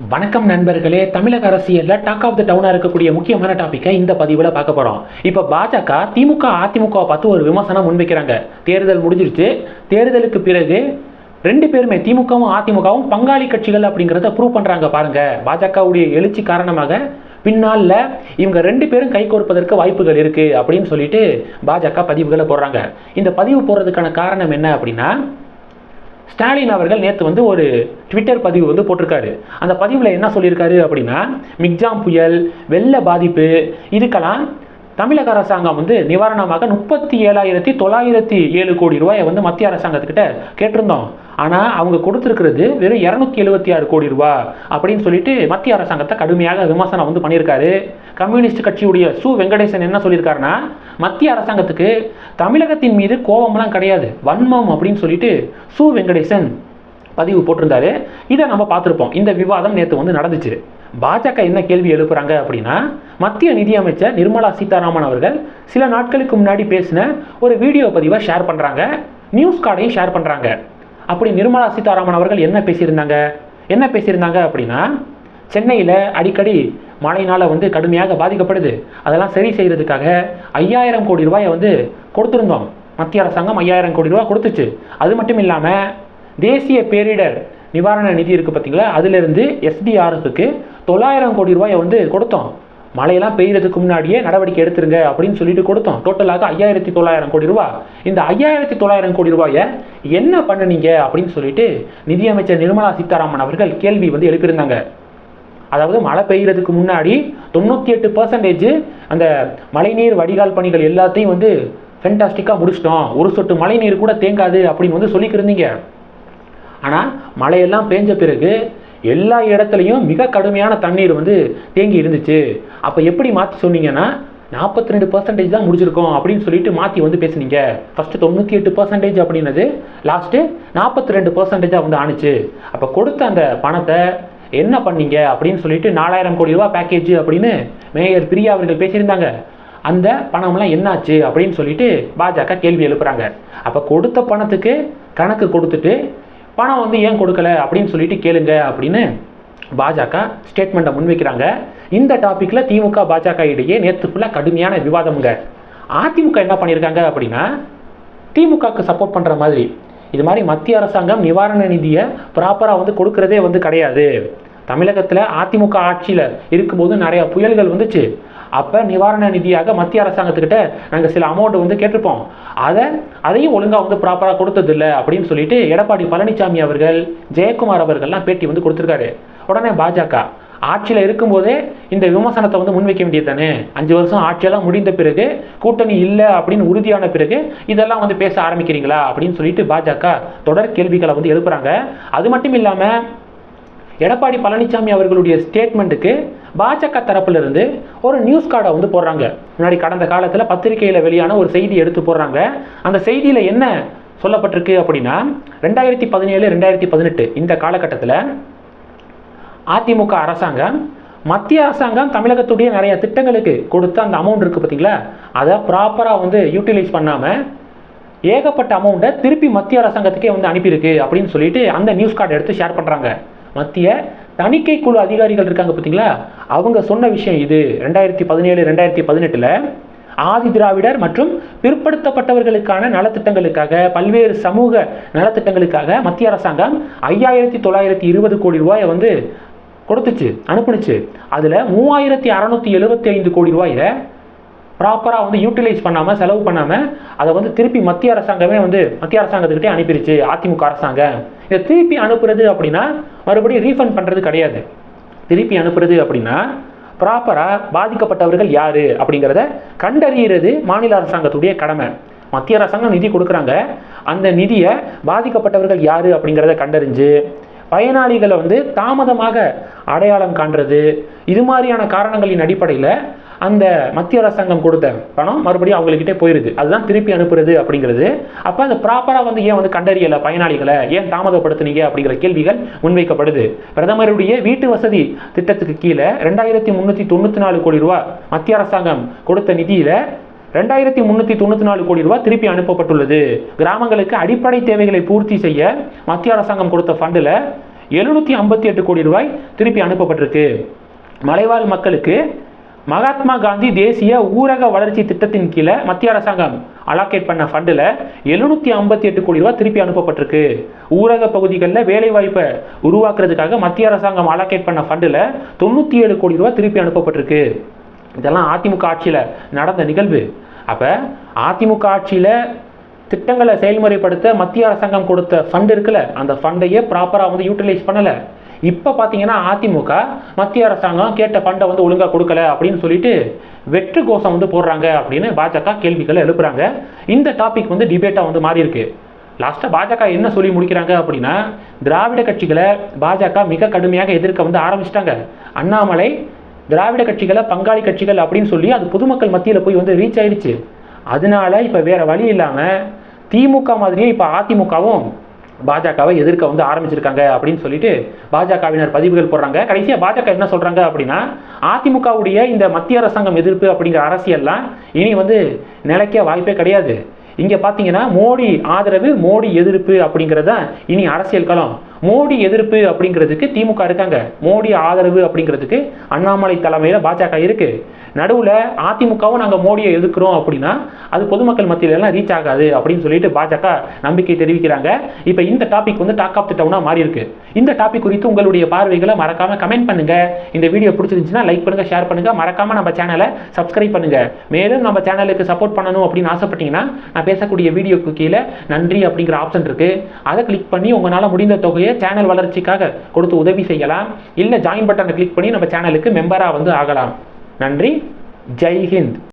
வணக்கம் நண்பர்களே தமிழக அரசியலில் டாக் ஆஃப் த டவுனாக இருக்கக்கூடிய முக்கியமான டாப்பிக்கை இந்த பதிவில் பார்க்க போகிறோம் இப்போ பாஜக திமுக அதிமுகவை பார்த்து ஒரு விமர்சனம் முன்வைக்கிறாங்க. தேர்தல் முடிஞ்சிருச்சு. தேர்தலுக்கு பிறகு ரெண்டு பேருமே திமுகவும் அதிமுகவும் பங்காளி கட்சிகள் அப்படிங்கிறத ப்ரூவ் பண்ணுறாங்க பாருங்க. பாஜகவுடைய எழுச்சி காரணமாக பின்னால் இவங்க ரெண்டு பேரும் கை கோர்ப்பதற்கு வாய்ப்புகள் இருக்குது அப்படின்னு சொல்லிட்டு பாஜக பதிவுகளை போடுறாங்க. இந்த பதிவு போடுறதுக்கான காரணம் என்ன அப்படின்னா ஸ்டாலின் அவர்கள் நேற்று வந்து ஒரு ட்விட்டர் பதிவு வந்து போட்டிருக்காரு. அந்த பதிவில் என்ன சொல்லியிருக்காரு அப்படின்னா மிக்ஜாம் புயல் வெள்ள பாதிப்பு இதுக்கெல்லாம் தமிழக அரசாங்கம் வந்து நிவாரணமாக முப்பத்தி ஏழாயிரத்தி தொள்ளாயிரத்தி ஏழு கோடி ரூபாயை வந்து மத்திய அரசாங்கத்துக்கிட்ட கேட்டிருந்தோம். ஆனால் அவங்க கொடுத்துருக்கிறது வெறும் இரநூத்தி எழுபத்தி ஆறு கோடி ரூபா அப்படின்னு சொல்லிட்டு மத்திய அரசாங்கத்தை கடுமையாக விமர்சனம் வந்து பண்ணியிருக்காரு. கம்யூனிஸ்ட் கட்சியுடைய சு. வெங்கடேசன் என்ன சொல்லியிருக்காருன்னா மத்திய அரசாங்கத்துக்கு தமிழகத்தின் மீது கோபம்லாம் கிடையாது வன்மம் அப்படின்னு சொல்லிட்டு சு. வெங்கடேசன் பதிவு போட்டிருந்தாரு. இதை நம்ம பார்த்துருப்போம். இந்த விவாதம் நேற்று வந்து நடந்துச்சு. பாஜக என்ன கேள்வி எழுப்புறாங்க அப்படின்னா மத்திய நிதியமைச்சர் நிர்மலா சீதாராமன் அவர்கள் சில நாட்களுக்கு முன்னாடி பேசின ஒரு வீடியோ பதிவை ஷேர் பண்ணுறாங்க நியூஸ் கார்டையும் ஷேர் பண்ணுறாங்க அப்படி நிர்மலா சீதாராமன் அவர்கள் என்ன பேசியிருந்தாங்க? என்ன பேசியிருந்தாங்க அப்படின்னா சென்னையில் அடிக்கடி மழையினால் வந்து கடுமையாக பாதிக்கப்படுது. அதெல்லாம் சரி செய்கிறதுக்காக ஐயாயிரம் கோடி ரூபாயை வந்து கொடுத்துருந்தோம். மத்திய அரசாங்கம் ஐயாயிரம் கோடி ரூபாய் கொடுத்துச்சு. அது மட்டும் இல்லாமல் தேசிய பேரிடர் நிவாரண நிதி இருக்குது பார்த்தீங்களா அதிலிருந்து எஸ்டிஆர்எஃப்க்கு தொள்ளாயிரம் கோடி ரூபாயை வந்து கொடுத்தோம். மழையெல்லாம் பெய்யறதுக்கு முன்னாடியே நடவடிக்கை எடுத்துருங்க அப்படின்னு சொல்லிட்டு கொடுத்தோம். டோட்டலாக ஐயாயிரத்தி தொள்ளாயிரம் கோடி ரூபாய். இந்த ஐயாயிரத்தி தொள்ளாயிரம் கோடி ரூபாயை என்ன பண்ணுனீங்க அப்படின்னு சொல்லிட்டு நிதியமைச்சர் நிர்மலா சீதாராமன் அவர்கள் கேள்வி வந்து எழுப்பியிருந்தாங்க. அதாவது மழை பெய்கிறதுக்கு முன்னாடி தொண்ணூற்றி எட்டு பர்சன்டேஜ் அந்த மழைநீர் வடிகால் பணிகள் எல்லாத்தையும் வந்து ஃபென்டாஸ்டிக்காக முடிச்சிட்டோம். ஒரு சொட்டு மழைநீர் கூட தேங்காது அப்படின்னு வந்து சொல்லிக்கிருந்தீங்க ஆனால் மழையெல்லாம் பேஞ்ச பிறகு எல்லா இடத்துலையும் மிக கடுமையான தண்ணீர் வந்து தேங்கி இருந்துச்சு. அப்போ எப்படி மாற்றி சொன்னீங்கன்னா நாற்பத்தி ரெண்டு பர்சன்டேஜ் தான் முடிச்சிருக்கோம் அப்படின்னு சொல்லிட்டு மாற்றி வந்து பேசுனீங்க. ஃபஸ்ட்டு தொண்ணூற்றி எட்டு பர்சன்டேஜ் அப்படின்னது லாஸ்ட்டு நாற்பத்தி ரெண்டு பர்சன்டேஜாக வந்து ஆணுச்சு. அப்போ கொடுத்த அந்த பணத்தை என்ன பண்ணீங்க அப்படின்னு சொல்லிட்டு நாலாயிரம் கோடி ரூபா பேக்கேஜ் அப்படின்னு மேயர் பிரியா அவர்கள் பேசியிருந்தாங்க. அந்த பணம்லாம் என்னாச்சு அப்படின்னு சொல்லிட்டு பாஜக கேள்வி எழுப்புறாங்க. அப்போ கொடுத்த பணத்துக்கு கணக்கு கொடுத்துட்டு பணம் வந்து ஏன் கொடுக்கல அப்படின்னு சொல்லிட்டு கேளுங்க அப்படின்னு பாஜக ஸ்டேட்மெண்ட்டை முன்வைக்கிறாங்க. இந்த டாப்பிக்கில் திமுக பாஜக இடையே நேற்று ஃபுல்லாக கடுமையான விவாதம்ங்க. அதிமுக என்ன பண்ணியிருக்காங்க அப்படின்னா திமுகவுக்கு சப்போர்ட் பண்ணுற மாதிரி. இது மாதிரி மத்திய அரசாங்கம் நிவாரண நிதியை ப்ராப்பராக வந்து கொடுக்கறதே வந்து கிடையாது. தமிழகத்தில் அதிமுக ஆட்சியில் இருக்கும்போது நிறைய புயல்கள் வந்துச்சு. அப்போ நிவாரண நிதியாக மத்திய அரசாங்கத்துக்கிட்ட நாங்கள் சில அமௌண்ட் வந்து கேட்டிருப்போம். அதை அதையும் ஒழுங்காக வந்து ப்ராப்பராக கொடுத்ததில்லை அப்படின்னு சொல்லிட்டு எடப்பாடி பழனிசாமி அவர்கள் ஜெயக்குமார் அவர்கள்லாம் பேட்டி வந்து கொடுத்துருக்காரு. உடனே பாஜக ஆட்சியில் இருக்கும்போதே இந்த விமர்சனத்தை வந்து முன்வைக்க வேண்டியது தானே அஞ்சு வருஷம் ஆட்சியெல்லாம் முடிந்த பிறகு கூட்டணி இல்லை அப்படின்னு உறுதியான பிறகு இதெல்லாம் வந்து பேச ஆரம்பிக்கிறீங்களா அப்படின்னு சொல்லிட்டு பாஜக தொடர் கேள்விகளை வந்து எழுப்புறாங்க. அது மட்டும் இல்லாமல் எடப்பாடி பழனிசாமி அவர்களுடைய ஸ்டேட்மெண்ட்டுக்கு பாஜக தரப்பிலிருந்து ஒரு நியூஸ் கார்டை வந்து போடுறாங்க. முன்னாடி கடந்த காலத்தில் பத்திரிகையில் வெளியான ஒரு செய்தி எடுத்து போடுறாங்க. அந்த செய்தியில் என்ன சொல்லப்பட்டிருக்கு அப்படின்னா ரெண்டாயிரத்தி பதினேழு ரெண்டாயிரத்தி பதினெட்டு இந்த காலகட்டத்தில் அதிமுக அரசாங்கம் மத்திய அரசாங்கம் தமிழகத்துடைய நிறைய திட்டங்களுக்கு கொடுத்த அந்த அமௌண்ட் இருக்குது பார்த்தீங்களா அதை ப்ராப்பராக வந்து யூட்டிலைஸ் பண்ணாமல் ஏகப்பட்ட அமௌண்ட்டை திருப்பி மத்திய அரசாங்கத்துக்கே வந்து அனுப்பியிருக்கு அப்படின்னு சொல்லிட்டு அந்த நியூஸ் கார்டு எடுத்து ஷேர் பண்ணுறாங்க மத்திய தணிக்கை குழு அதிகாரிகள் இருக்காங்க பார்த்தீங்களா? அவங்க சொன்ன விஷயம் இது. ரெண்டாயிரத்தி பதினேழு ரெண்டாயிரத்தி பதினெட்டில் ஆதி திராவிடர் மற்றும் பிற்படுத்தப்பட்டவர்களுக்கான நலத்திட்டங்களுக்காக பல்வேறு சமூக நலத்திட்டங்களுக்காக மத்திய அரசாங்கம் ஐயாயிரத்தி தொள்ளாயிரத்தி இருபது கோடி ரூபாயை வந்து கொடுத்துச்சு அனுப்புனுச்சு. அதில் மூவாயிரத்தி அறநூற்றி எழுபத்தி ஐந்து கோடி ரூபாயை ப்ராப்பராக வந்து யூட்டிலைஸ் பண்ணாமல் செலவு பண்ணாமல் அதை வந்து திருப்பி மத்திய அரசாங்கமே வந்து மத்திய அரசாங்கத்துக்கிட்டே அனுப்பிடுச்சு அதிமுக அரசாங்கம் இதை திருப்பி அனுப்புறது அப்படின்னா மறுபடியும் ரீஃபண்ட் பண்ணுறது கிடையாது. திருப்பி அனுப்புறது அப்படின்னா ப்ராப்பராக பாதிக்கப்பட்டவர்கள் யார் அப்படிங்கிறத கண்டறிகிறது மாநில அரசாங்கத்துடைய கடமை. மத்திய அரசாங்கம் நிதி கொடுக்குறாங்க. அந்த நிதியை பாதிக்கப்பட்டவர்கள் யார் அப்படிங்கிறத கண்டறிஞ்சு பயனாளிகளை வந்து தாமதமாக அடையாளம் காண்றது இது மாதிரியான காரணங்களின் அடிப்படையில் அந்த மத்திய அரசாங்கம் கொடுத்த பணம் மறுபடியும் அவங்கக்கிட்டே போயிருது. அதுதான் திருப்பி அனுப்புறது அப்படிங்கிறது. அப்போ அந்த ப்ராப்பராக வந்து ஏன் வந்து கண்டறியலை பயனாளிகளை? ஏன் தாமதப்படுத்துனீங்க அப்படிங்கிற கேள்விகள் முன்வைக்கப்படுது. பிரதமருடைய வீட்டு வசதி திட்டத்துக்கு கீழே ரெண்டாயிரத்தி முந்நூற்றி தொண்ணூற்றி நாலு கோடி ரூபா மத்திய அரசாங்கம் கொடுத்த நிதியில் ரெண்டாயிரத்தி முந்நூற்றி தொண்ணூற்றி நாலு கோடி ரூபாய் திருப்பி அனுப்பப்பட்டுள்ளது. கிராமங்களுக்கு அடிப்படை தேவைகளை பூர்த்தி செய்ய மத்திய அரசாங்கம் கொடுத்த ஃபண்டில் எழுநூற்றி ஐம்பத்தி எட்டு கோடி ரூபாய் திருப்பி அனுப்பப்பட்டிருக்கு. மலைவாழ் மக்களுக்கு மகாத்மா காந்தி தேசிய ஊரக வளர்ச்சி திட்டத்தின் கீழே மத்திய அரசாங்கம் அலாக்கேட் பண்ண ஃபண்டில் எழுநூற்றி ஐம்பத்தி எட்டு கோடி ரூபாய் திருப்பி அனுப்பப்பட்டிருக்கு. ஊரக பகுதிகளில் வேலைவாய்ப்பை உருவாக்குறதுக்காக மத்திய அரசாங்கம் அலாக்கேட் பண்ண ஃபண்டில் தொண்ணூற்றி ஏழு கோடி ரூபாய் திருப்பி அனுப்பப்பட்டிருக்கு. இதெல்லாம் அதிமுக ஆட்சியில் நடந்த நிகழ்வு. அப்போ அதிமுக ஆட்சியில் திட்டங்களை செயல்முறைப்படுத்த மத்திய அரசாங்கம் கொடுத்த ஃபண்ட் இருக்குல்ல அந்த ஃபண்டையே ப்ராப்பராக வந்து யூட்டிலைஸ் பண்ணலை. இப்போ பார்த்தீங்கன்னா அதிமுக மத்திய அரசாங்கம் கேட்ட ஃபண்டை வந்து ஒழுங்காக கொடுக்கல அப்படின்னு சொல்லிட்டு வெற்று கோஷம் வந்து போடுறாங்க அப்படின்னு பாஜக கேள்விகளை எழுப்புறாங்க. இந்த டாபிக் வந்து டிபேட்டாக வந்து மாறி இருக்கு லாஸ்ட்டாக பாஜக என்ன சொல்லி முடிக்கிறாங்க அப்படின்னா திராவிட கட்சிகளை பாஜக மிக கடுமையாக எதிர்க்க வந்து ஆரம்பிச்சிட்டாங்க. அண்ணாமலை திராவிட கட்சிகளை பங்காளி கட்சிகள் அப்படின்னு சொல்லி அது பொதுமக்கள் மத்தியில் போய் வந்து ரீச் ஆயிடுச்சு. அதனால இப்போ வேற வழி இல்லாமல் திமுக மாதிரியே இப்போ அதிமுகவும் பாஜகவை எதிர்க்க வந்து ஆரம்பிச்சிருக்காங்க அப்படின்னு சொல்லிட்டு பாஜகவினர் பதிவுகள் போடுறாங்க. கடைசியாக பாஜக என்ன சொல்கிறாங்க அப்படின்னா அதிமுகவுடைய இந்த மத்திய அரசாங்கம் எதிர்ப்பு அப்படிங்கிற அரசியல்லாம் இனி வந்து நிலைக்க வாய்ப்பே கிடையாது. இங்கே பார்த்தீங்கன்னா மோடி ஆதரவு மோடி எதிர்ப்பு அப்படிங்கிறது தான் இனி அரசியல் களம். மோடி எதிர்ப்பு அப்படிங்கிறதுக்கு திமுக இருக்காங்க. மோடி ஆதரவு அப்படிங்கிறதுக்கு அண்ணாமலை தலைமையில் பாஜக இருக்குது நடுவில் அதிமுகவும் நாங்கள் மோடியை எதிர்க்கிறோம் அப்படின்னா அது பொதுமக்கள் மத்தியிலலாம் ரீச் ஆகாது அப்படின்னு சொல்லிட்டு பாஜக நம்பிக்கை தெரிவிக்கிறாங்க. இப்போ இந்த டாபிக் வந்து டாக் ஆஃப் த டவுனாக மாறி இருக்கு. இந்த டாபிக் குறித்து உங்களுடைய பார்வைகளை மறக்காம கமெண்ட் பண்ணுங்க. இந்த வீடியோ பிடிச்சிருந்துச்சுன்னா லைக் பண்ணுங்க ஷேர் பண்ணுங்க. மறக்காம நம்ம சேனலை சப்ஸ்கிரைப் பண்ணுங்க. மேலும் நம்ம சேனலுக்கு சப்போர்ட் பண்ணணும் அப்படின்னு ஆசைப்பட்டீங்கன்னா நான் பேசக்கூடிய வீடியோக்கு கீழே நன்றி அப்படிங்கிற ஆப்ஷன் இருக்கு. அதை கிளிக் பண்ணி உங்களால் முடிந்த தொகையை சேனல் வளர்ச்சிக்காக கொடுத்து உதவி செய்யலாம். இல்லை ஜாயின் பட்டனை கிளிக் பண்ணி நம்ம சேனலுக்கு மெம்பராக வந்து ஆகலாம். நன்றி. ஜெய் ஹிந்த்.